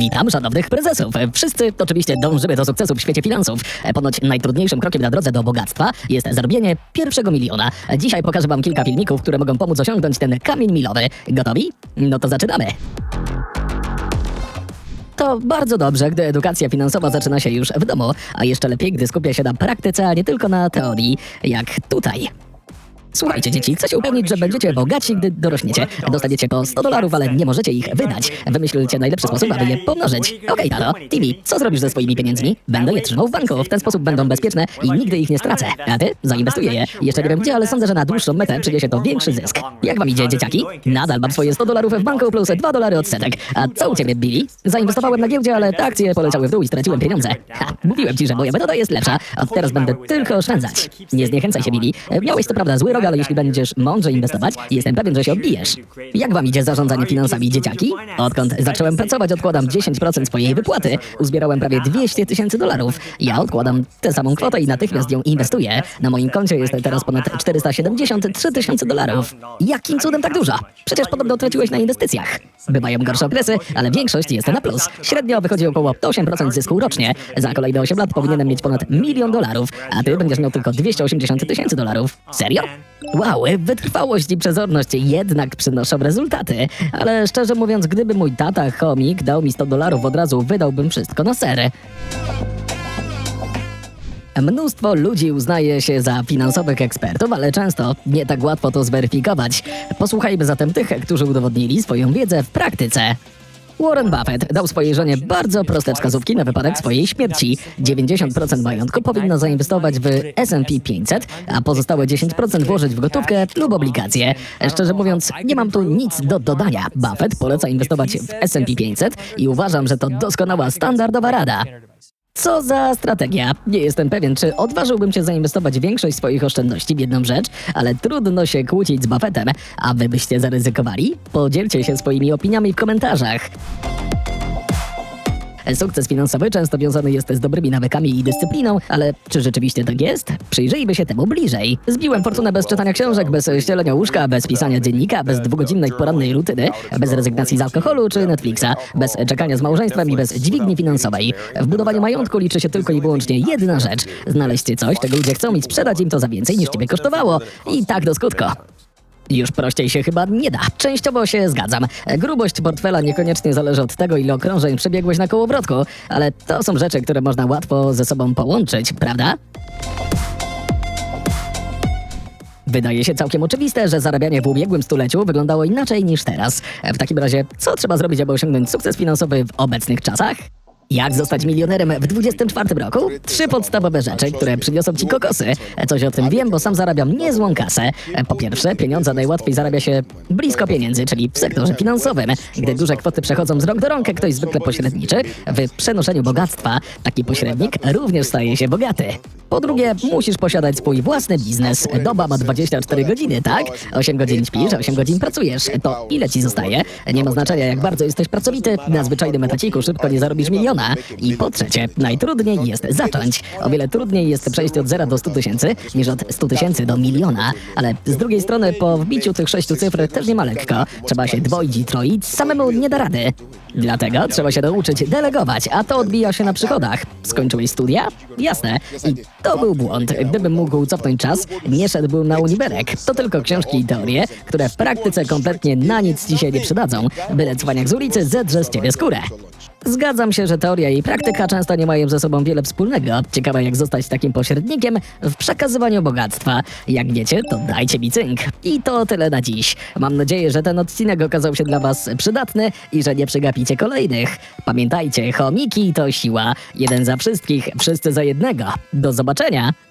Witam szanownych prezesów. Wszyscy oczywiście dążymy do sukcesu w świecie finansów. Ponoć najtrudniejszym krokiem na drodze do bogactwa jest zarobienie pierwszego miliona. Dzisiaj pokażę wam kilka filmików, które mogą pomóc osiągnąć ten kamień milowy. Gotowi? No to zaczynamy. To bardzo dobrze, gdy edukacja finansowa zaczyna się już w domu, a jeszcze lepiej, gdy skupia się na praktyce, a nie tylko na teorii, jak tutaj. Słuchajcie, dzieci, chcę się upewnić, że będziecie bogaci, gdy dorośniecie. Dostaniecie po 100 dolarów, ale nie możecie ich wydać. Wymyślcie najlepszy sposób, aby je pomnożyć. Okej, tato, Timmy, co zrobisz ze swoimi pieniędzmi? Będę je trzymał w banku. W ten sposób będą bezpieczne i nigdy ich nie stracę. A ty? Zainwestuję je. Jeszcze nie wiem gdzie, ale sądzę, że na dłuższą metę przyniesie to większy zysk. Jak wam idzie, dzieciaki? Nadal mam swoje 100 dolarów w banku plus 2 dolary odsetek. A co u ciebie, Billy? Zainwestowałem na giełdzie, ale akcje poleciały w dół i straciłem pieniądze. Ha, mówiłem ci, że moja metoda jest lepsza. Od teraz będę tylko oszczędzać. Nie zniechęcaj się, Billy. Miałeś to prawda zły rok, ale jeśli będziesz mądrze inwestować, jestem pewien, że się odbijesz. Jak wam idzie zarządzanie finansami, dzieciaki? Odkąd zacząłem pracować, odkładam 10% swojej wypłaty. Uzbierałem prawie 200 tysięcy dolarów. Ja odkładam tę samą kwotę i natychmiast ją inwestuję. Na moim koncie jest teraz ponad 473 tysiące dolarów. Jakim cudem tak dużo? Przecież podobno traciłeś na inwestycjach. Bywają gorsze okresy, ale większość jest na plus. Średnio wychodzi około 8% zysku rocznie. Za kolejne 8 lat powinienem mieć ponad milion dolarów, a ty będziesz miał tylko 280 tysięcy dolarów. Serio? Wow, wytrwałość i przezorność jednak przynoszą rezultaty. Ale szczerze mówiąc, gdyby mój tata, chomik, dał mi 100 dolarów od razu, wydałbym wszystko na sery. Mnóstwo ludzi uznaje się za finansowych ekspertów, ale często nie tak łatwo to zweryfikować. Posłuchajmy zatem tych, którzy udowodnili swoją wiedzę w praktyce. Warren Buffett dał swojej żonie bardzo proste wskazówki na wypadek swojej śmierci. 90% majątku powinno zainwestować w S&P 500, a pozostałe 10% włożyć w gotówkę lub obligacje. Szczerze mówiąc, nie mam tu nic do dodania. Buffett poleca inwestować w S&P 500 i uważam, że to doskonała standardowa rada. Co za strategia? Nie jestem pewien, czy odważyłbym się zainwestować większość swoich oszczędności w jedną rzecz, ale trudno się kłócić z Buffettem. A wy byście zaryzykowali? Podzielcie się swoimi opiniami w komentarzach. Sukces finansowy często wiązany jest z dobrymi nawykami i dyscypliną, ale czy rzeczywiście tak jest? Przyjrzyjmy się temu bliżej. Zbiłem fortunę bez czytania książek, bez ścielenia łóżka, bez pisania dziennika, bez dwugodzinnej porannej rutyny, bez rezygnacji z alkoholu czy Netflixa, bez czekania z małżeństwem i bez dźwigni finansowej. W budowaniu majątku liczy się tylko i wyłącznie jedna rzecz. Znaleźć coś, czego ludzie chcą i sprzedać im to za więcej niż ciebie kosztowało. I tak do skutku. Już prościej się chyba nie da. Częściowo się zgadzam. Grubość portfela niekoniecznie zależy od tego, ile okrążeń przebiegłeś na kołowrotku, ale to są rzeczy, które można łatwo ze sobą połączyć, prawda? Wydaje się całkiem oczywiste, że zarabianie w ubiegłym stuleciu wyglądało inaczej niż teraz. W takim razie, co trzeba zrobić, aby osiągnąć sukces finansowy w obecnych czasach? Jak zostać milionerem w 24 roku? Trzy podstawowe rzeczy, które przyniosą ci kokosy. Coś o tym wiem, bo sam zarabiam niezłą kasę. Po pierwsze, pieniądze najłatwiej zarabia się blisko pieniędzy, czyli w sektorze finansowym. Gdy duże kwoty przechodzą z rąk do rąk, ktoś zwykle pośredniczy w przenoszeniu bogactwa. Taki pośrednik również staje się bogaty. Po drugie, musisz posiadać swój własny biznes. Doba ma 24 godziny, tak? 8 godzin śpisz, 8 godzin pracujesz. To ile ci zostaje? Nie ma znaczenia, jak bardzo jesteś pracowity. Na zwyczajnym etaciku szybko nie zarobisz miliona. I po trzecie, najtrudniej jest zacząć. O wiele trudniej jest przejść od 0 do 100 tysięcy, niż od 100 tysięcy do miliona. Ale z drugiej strony, po wbiciu tych sześciu cyfr też nie ma lekko. Trzeba się dwoić i troić, samemu nie da rady. Dlatego trzeba się nauczyć delegować, a to odbija się na przychodach. Skończyłeś studia? Jasne. I to był błąd. Gdybym mógł cofnąć czas, nie szedłbym na uniwerek. To tylko książki i teorie, które w praktyce kompletnie na nic ci się nie przydadzą. Byle cwaniak z ulicy zedrze z ciebie skórę. Zgadzam się, że teoria i praktyka często nie mają ze sobą wiele wspólnego. Ciekawe jak zostać takim pośrednikiem w przekazywaniu bogactwa. Jak wiecie, to dajcie mi cynk. I to tyle na dziś. Mam nadzieję, że ten odcinek okazał się dla was przydatny i że nie przegapicie kolejnych. Pamiętajcie, chomiki to siła. Jeden za wszystkich, wszyscy za jednego. Do zobaczenia!